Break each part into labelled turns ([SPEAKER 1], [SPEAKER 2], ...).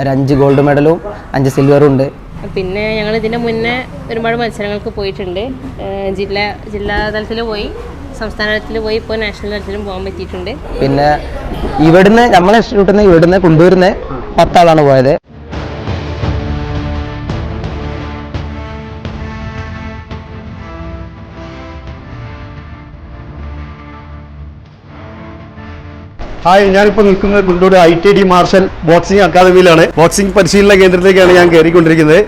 [SPEAKER 1] അഞ്ച് ഗോൾഡ് മെഡലും അഞ്ച് സിൽവറും ഉണ്ട്.
[SPEAKER 2] പിന്നെ ഞങ്ങൾ ഇതിന്റെ മുന്നേ ഒരുപാട് മത്സരങ്ങൾക്ക് പോയിട്ടുണ്ട്. ജില്ലാ ജില്ലാ തലത്തിൽ പോയി സംസ്ഥാന തലത്തിൽ പോയി ഇപ്പോൾ നാഷണൽ തലത്തിലും പോകാൻ പറ്റിയിട്ടുണ്ട്.
[SPEAKER 1] പിന്നെ ഇവിടുന്ന് നമ്മളെ ഇൻസ്റ്റിറ്റ്യൂട്ടിൽ നിന്ന് ഇവിടുന്ന് കൊണ്ടുവരുന്ന പത്താളാണ് പോയത്.
[SPEAKER 3] ഹായ് ഞാനിപ്പോൾ നിൽക്കുന്നത് Guntur I T D marshal boxing അക്കാദമിയിലാണ് boxing പരിശീലന കേന്ദ്രത്തിലേക്കാണ് ഞാൻ കയറിക്കൊണ്ടിരിക്കുന്നത്.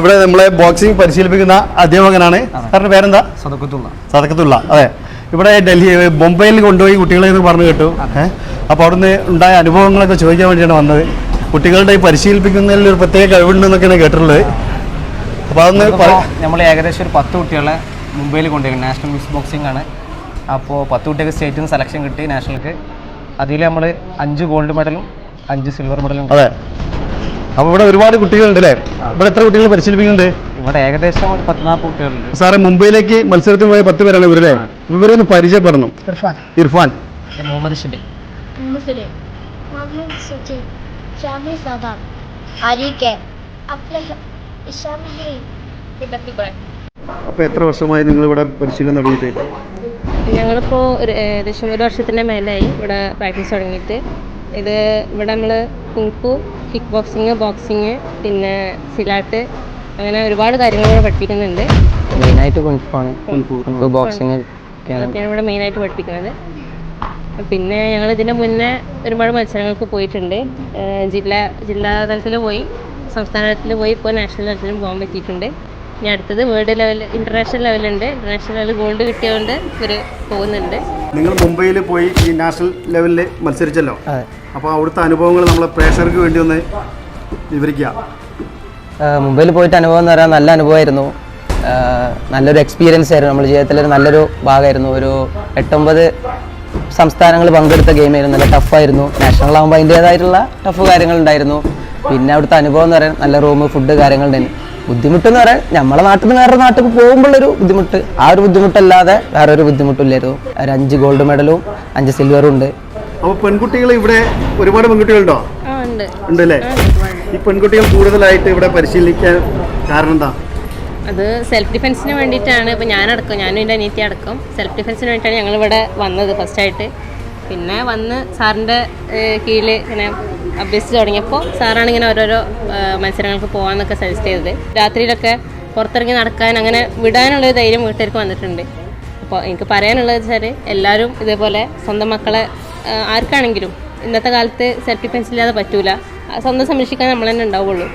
[SPEAKER 3] ഇവിടെ നമ്മളെ ബോക്സിംഗ് പരിശീലിപ്പിക്കുന്ന അധ്യാപകനാണ്. സാറിന്റെ പേരെന്താ? സദക്കത്തുള്ള. അതെ. ഇവിടെ ഡൽഹി മുംബൈയിൽ കൊണ്ടുപോയി കുട്ടികളെ എന്ന് പറഞ്ഞു കേട്ടു. അപ്പോൾ അവിടുന്ന് ഉണ്ടായ അനുഭവങ്ങളൊക്കെ ചോദിക്കാൻ വേണ്ടിയാണ് വന്നത്. കുട്ടികളുടെ ഈ പരിശീലിപ്പിക്കുന്നതിൽ ഒരു പ്രത്യേക കഴിവുണ്ടെന്നൊക്കെയാണ് കേട്ടിട്ടുള്ളത് അപ്പോൾ അതൊന്ന്
[SPEAKER 4] നമ്മൾ ഏകദേശം ഒരു പത്ത് കുട്ടികളെ മുംബൈയിൽ കൊണ്ടുപോയി. നാഷണൽ മിക്സ് ബോക്സിംഗ് ആണ്. അപ്പോൾ പത്ത് കുട്ടികൾക്ക് സ്റ്റേറ്റിൽ നിന്ന് സെലക്ഷൻ കിട്ടി. നാഷണൽക്ക് അതിൽ നമ്മൾ അഞ്ച് ഗോൾഡ് മെഡലും അഞ്ച് സിൽവർ മെഡലും
[SPEAKER 3] അതെ. അപ്പോൾ ഇവിടെ ഒരുപാട് കുട്ടികളുണ്ട് അല്ലേ? ഇവിടെ എത്ര കുട്ടികൾ പരിശീലിപ്പിക്കുന്നുണ്ട്?
[SPEAKER 4] ഇവിടെ ഏകദേശം ഒരു പത്തിനാല് കുട്ടികളുണ്ട്.
[SPEAKER 3] സാറേ മുംബൈയിലേക്ക് മത്സരത്തിന് പോയ പത്ത് പേരാണ് ഇവരല്ലേ ഇവരെ ഒന്ന് പരിചയപ്പെടണം. ഇർഫാൻ.
[SPEAKER 4] മുഹമ്മദ്
[SPEAKER 3] അപ്പൊ എത്ര വർഷമായി നിങ്ങൾ ഇവിടെ പരിശീലനം നടത്തിയിട്ട്?
[SPEAKER 2] ഞങ്ങളിപ്പോൾ ഒരു ഏകദേശം ഒരു വർഷത്തിന്റെ മേലായി ഇവിടെ പ്രാക്ടീസ് തുടങ്ങിയിട്ട്. ഇത് ഇവിടെ നമ്മൾ കുങ്കു കിക്ക് ബോക്സിങ് ബോക്സിങ് പിന്നെ സിലാട്ട് അങ്ങനെ ഒരുപാട് കാര്യങ്ങൾ ഇവിടെ പഠിപ്പിക്കുന്നുണ്ട്.
[SPEAKER 1] മെയിനായിട്ട് കുഞ്ചാണ് ബോക്സിങ് ഒക്കെയാണ്.
[SPEAKER 2] അതൊക്കെയാണ് ഇവിടെ മെയിനായിട്ട് പഠിപ്പിക്കുന്നത്. പിന്നെ ഞങ്ങൾ ഇതിന് മുന്നേ ഒരുപാട് മത്സരങ്ങൾക്ക് പോയിട്ടുണ്ട്. ജില്ലാ ജില്ലാ തലത്തിൽ പോയി സംസ്ഥാന തലത്തിൽ പോയി ഇപ്പോൾ നാഷണൽ തലത്തിലും പോകാൻ പറ്റിയിട്ടുണ്ട്. ഇനി അടുത്തത് വേൾഡ് ലെവൽ ഇന്റർനാഷണൽ ലെവലുണ്ട്. ഇന്റർനാഷണൽ ലെവൽ ഗോൾഡ് കിട്ടിയതുകൊണ്ട് ഇവർ പോകുന്നുണ്ട്.
[SPEAKER 3] നിങ്ങൾ മുംബൈയിൽ പോയി ഈ നാഷണൽ ലെവലിൽ മത്സരിച്ചല്ലോ? അപ്പോൾ അവിടുത്തെ അനുഭവങ്ങൾ നമ്മളെ പ്രേക്ഷകർക്ക് വേണ്ടി ഒന്ന് വിവരിക്കുക.
[SPEAKER 1] മുംബൈയിൽ പോയിട്ട് അനുഭവം എന്ന് പറയാൻ നല്ല അനുഭവമായിരുന്നു. നല്ലൊരു എക്സ്പീരിയൻസ് ആയിരുന്നു. നമ്മുടെ ജീവിതത്തിൽ ഒരു നല്ലൊരു ഭാഗമായിരുന്നു. ഒരു എട്ടൊമ്പത് സംസ്ഥാനങ്ങൾ പങ്കെടുത്ത ഗെയിമായിരുന്നു നല്ല ടഫായിരുന്നു നാഷണൽ ആകുമ്പോൾ അതിന്റേതായിട്ടുള്ള ടഫ് കാര്യങ്ങളുണ്ടായിരുന്നു. പിന്നെ അവിടുത്തെ അനുഭവം എന്ന് പറയാൻ നല്ല റൂം ഫുഡ് കാര്യങ്ങളുണ്ടായിരുന്നു. ബുദ്ധിമുട്ടെന്ന് പറയാൻ നമ്മളെ നാട്ടിൽ നിന്ന് വേറെ നാട്ടിൽ പോകുമ്പോഴൊരു ബുദ്ധിമുട്ട്. ആ ഒരു ബുദ്ധിമുട്ടല്ലാതെ വേറെ ഒരു ബുദ്ധിമുട്ടില്ലായിരുന്നു ഒരു അഞ്ച് ഗോൾഡ് മെഡലും അഞ്ച് സിൽവറും ഉണ്ട്.
[SPEAKER 3] അപ്പോൾ പെൺകുട്ടികൾ ഇവിടെ ഒരുപാട് പെൺകുട്ടികളുണ്ടോ? ഉണ്ടല്ലേ? ഈ പെൺകുട്ടികൾ കൂടുതലായിട്ട് ഇവിടെ പരിശീലിക്കാൻ കാരണം എന്താ?
[SPEAKER 2] അത് സെൽഫ് ഡിഫെൻസിന് വേണ്ടിയിട്ടാണ്. ഇപ്പോൾ ഞാനടക്കം ഞാനും എന്റെ അനിയത്തി അടക്കം സെൽഫ് ഡിഫെൻസിന് വേണ്ടിയിട്ടാണ് ഞങ്ങളിവിടെ വന്നത് ഫസ്റ്റായിട്ട് പിന്നെ വന്ന് സാറിന്റെ കീഴിൽ ഇങ്ങനെ അഭ്യസിച്ച് തുടങ്ങിയപ്പോൾ സാറാണ് ഇങ്ങനെ ഓരോരോ മത്സരങ്ങൾക്ക് പോകാമെന്നൊക്കെ സജസ്റ്റ് ചെയ്തത്. രാത്രിയിലൊക്കെ പുറത്തിറങ്ങി നടക്കാൻ അങ്ങനെ വിടാനുള്ളൊരു ധൈര്യം വീട്ടുകാർക്ക് വന്നിട്ടുണ്ട്. അപ്പോൾ എനിക്ക് പറയാനുള്ളത് വെച്ചാൽ എല്ലാവരും ഇതേപോലെ സ്വന്തം മക്കളെ ആർക്കാണെങ്കിലും ഇന്നത്തെ കാലത്ത് സെൽഫ് പെൻസിൽ ഇല്ലാതെ പറ്റൂല. സ്വന്തം സംരക്ഷിക്കാൻ നമ്മൾ തന്നെ ഉണ്ടാവുള്ളൂ.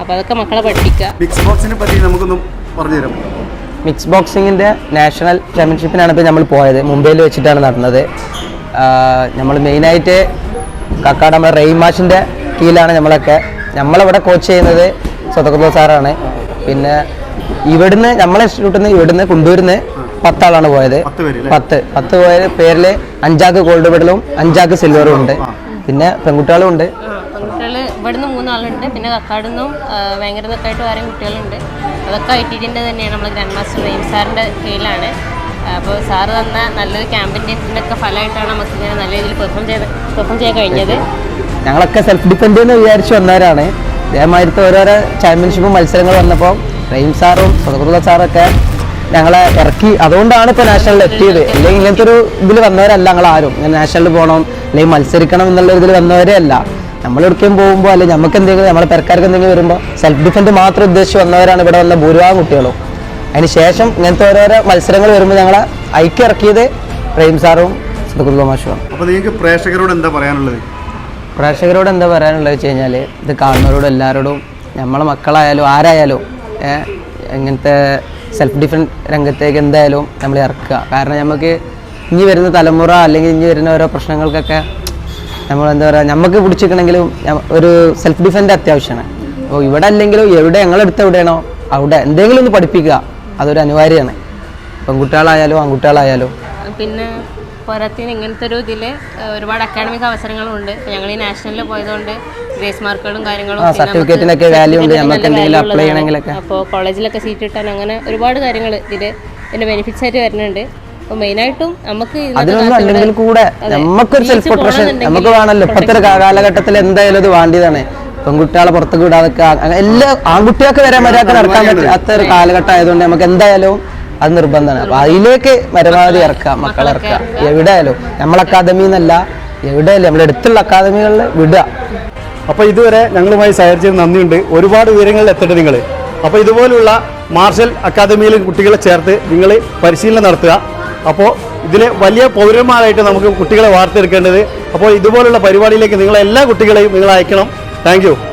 [SPEAKER 2] അപ്പോൾ അതൊക്കെ മക്കളെ പഠിപ്പിക്കുക.
[SPEAKER 3] മിക്സ് ബോക്സിനെ പറ്റി നമുക്കൊന്നും പറഞ്ഞുതരാം
[SPEAKER 1] മിക്സ് ബോക്സിങ്ങിന്റെ നാഷണൽ ചാമ്പ്യൻഷിപ്പിനാണ് ഇപ്പോൾ നമ്മൾ പോയത്. മുംബൈയിൽ വെച്ചിട്ടാണ് നടന്നത്. നമ്മൾ മെയിനായിട്ട് കക്കാട് നമ്മുടെ റെയിമാഷിന്റെ കീഴിലാണ് നമ്മളൊക്കെ. നമ്മളവിടെ കോച്ച് ചെയ്യുന്നത് സ്വതക്കുള്ള സാറാണ്. പിന്നെ ഇവിടുന്ന് നമ്മളെ ഇൻസ്റ്റിറ്റ്യൂട്ടിൽ നിന്ന് ഇവിടുന്ന് കൊണ്ടുവരുന്ന പത്താളാണ് പോയത്.
[SPEAKER 3] പത്ത്?
[SPEAKER 1] പത്ത് പോയ പേരിൽ അഞ്ചാക്ക് ഗോൾഡ് മെഡലും അഞ്ചാക്ക് സിൽവറും ഉണ്ട്. പിന്നെ പെൺകുട്ടികളും ഉണ്ട്.
[SPEAKER 2] പെൺകുട്ടികൾ ഇവിടുന്ന് മൂന്നാളുണ്ട്. പിന്നെ കക്കാട് നിന്നും ഭയങ്കര നിന്നൊക്കെയായിട്ട് വേറെ കുട്ടികളുണ്ട്. അതൊക്കെ ഐ ടി ഡിന്റെ തന്നെയാണ്. നമ്മൾ ഗ്രാൻഡ് മാസ്റ്റർ റെയിം സാറിന്റെ കീഴിലാണ്. അപ്പോൾ സാറ് തന്ന നല്ലൊരു ക്യാമ്പിന്റെ ഒക്കെ ഫലമായിട്ടാണ് നമുക്ക് ഇങ്ങനെ നല്ല രീതിയിൽ പെർഫോം ചെയ്ത് പെർഫോം ചെയ്യാൻ കഴിഞ്ഞത്.
[SPEAKER 1] ഞങ്ങളൊക്കെ സെൽഫ് ഡിഫെൻഡ് എന്ന് വിചാരിച്ച് വന്നവരാണ്. ഇതേമാതിരത്തെ ഓരോരോ ചാമ്പ്യൻഷിപ്പ് മത്സരങ്ങൾ വന്നപ്പോൾ റെയിം സാറും സദകുറുള്ള സാറൊക്കെ ഞങ്ങളെ ഇറക്കി. അതുകൊണ്ടാണ് ഇപ്പോൾ നാഷണലിൽ എത്തിയത്. അല്ലെങ്കിൽ ഇങ്ങനത്തെ ഒരു ഇതിൽ വന്നവരല്ല ഇങ്ങനെ നാഷണലിൽ പോകണം അല്ലെങ്കിൽ മത്സരിക്കണം എന്നുള്ള ഇതിൽ വന്നവരേ അല്ല. നമ്മൾ എവിടേക്കും പോകുമ്പോൾ അല്ലെങ്കിൽ നമുക്ക് എന്തെങ്കിലും നമ്മളെ പെരക്കാർക്ക് എന്തെങ്കിലും വരുമ്പോൾ സെൽഫ് ഡിഫെൻഡ് മാത്രം ഉദ്ദേശിച്ച് വന്നവരാണ് ഇവിടെ വന്ന ഭൂരിഭാഗം കുട്ടികളും. അതിന് ശേഷം ഇങ്ങനത്തെ ഓരോരോ മത്സരങ്ങൾ വരുമ്പോൾ ഞങ്ങളെ ഐക്യം പ്രേം സാറും സുഖമാശുവാണ് മാഷുമാണ്
[SPEAKER 3] അപ്പോൾ നിങ്ങൾക്ക് പ്രേക്ഷകരോട് എന്താ പറയാനുള്ളത്?
[SPEAKER 1] പ്രേക്ഷകരോട് എന്താ പറയാനുള്ളത് വെച്ച് കഴിഞ്ഞാൽ ഇത് കാണുന്നവരോടും എല്ലാവരോടും നമ്മളെ മക്കളായാലും ആരായാലും ഇങ്ങനത്തെ സെൽഫ് ഡിഫെൻസ് രംഗത്തേക്ക് എന്തായാലും നമ്മൾ ഇറക്കുക. കാരണം നമുക്ക് ഇനി വരുന്ന തലമുറ അല്ലെങ്കിൽ ഇനി വരുന്ന ഓരോ പ്രശ്നങ്ങൾക്കൊക്കെ നമ്മൾ എന്താ പറയുക നമുക്ക് പിടിച്ചിരിക്കണമെങ്കിലും ഒരു സെൽഫ് ഡിഫൻസ് അത്യാവശ്യമാണ്. അപ്പോൾ ഇവിടെ അല്ലെങ്കിലും എവിടെ ഞങ്ങളെടുത്ത് എവിടെയാണോ അവിടെ എന്തെങ്കിലും ഒന്ന് പഠിപ്പിക്കുക. അതൊരു അനിവാര്യമാണ് പെൺകുട്ടികളായാലും ആൺകുട്ടികളായാലും
[SPEAKER 2] പിന്നെ പോരാത്തിന് ഇങ്ങനത്തെ ഒരു ഇതിൽ ഒരുപാട് അക്കാഡമിക് അവസരങ്ങളുണ്ട് ഞങ്ങൾ ഈ നാഷണലിൽ പോയതുകൊണ്ട് ഗ്രേസ് മാർക്കുകളും കാര്യങ്ങളും
[SPEAKER 1] സർട്ടിഫിക്കറ്റിനൊക്കെ വാല്യൂ ഉണ്ട്. നമുക്ക് എന്തെങ്കിലും
[SPEAKER 2] അപ്ലൈ
[SPEAKER 1] ചെയ്യണമെങ്കിലൊക്കെ.
[SPEAKER 2] അപ്പോൾ കോളേജിലൊക്കെ സീറ്റ് കിട്ടാൻ അങ്ങനെ ഒരുപാട് കാര്യങ്ങൾ ഇതിൽ ഇതിന്റെ ബെനിഫിറ്റ്സ് ആയിട്ട് വരുന്നുണ്ട് മെയിനായിട്ടും നമുക്ക്
[SPEAKER 1] അതിനൊന്നും അല്ലെങ്കിൽ കൂടെ. നമുക്കൊരു സെൽഫ് പ്രൊട്ടക്ഷൻ നമുക്ക് വേണമല്ലോ ഇപ്പോഴത്തെ കാലഘട്ടത്തിൽ എന്തായാലും അത് വേണ്ടിയതാണ് പെൺകുട്ടികളെ പുറത്തേക്ക് അങ്ങനെ എല്ലാ ആൺകുട്ടികൾക്ക് വരെ മര്യാദ നടക്കാൻ പറ്റാത്ത ഒരു കാലഘട്ടം ആയതുകൊണ്ട് നമുക്ക് എന്തായാലും അത് നിർബന്ധമാണ്. അപ്പൊ അതിലേക്ക് പരമാവധി ഇറക്കുക മക്കളെ ഇറക്കുക. എവിടെയായാലും നമ്മളെ അക്കാദമി എന്നല്ല എവിടെയായാലും നമ്മുടെ അടുത്തുള്ള അക്കാദമികളിൽ വിടുക.
[SPEAKER 3] അപ്പോൾ ഇതുവരെ ഞങ്ങളുമായി സഹകരിച്ചതിന് നന്ദിയുണ്ട്. ഒരുപാട് വിവരങ്ങളിൽ എത്തട്ടെ നിങ്ങൾ അപ്പോൾ ഇതുപോലുള്ള മാർഷൽ അക്കാദമിയിലെ കുട്ടികളെ ചേർത്ത് നിങ്ങൾ പരിശീലനം നടത്തുക. അപ്പോൾ ഇതിലെ വലിയ പൗരന്മാരായിട്ട് നമുക്ക് കുട്ടികളെ വാർത്തെടുക്കേണ്ടത്. അപ്പോൾ ഇതുപോലുള്ള പരിപാടിയിലേക്ക് നിങ്ങളെ എല്ലാ കുട്ടികളെയും നിങ്ങൾ അയക്കണം. Thank you.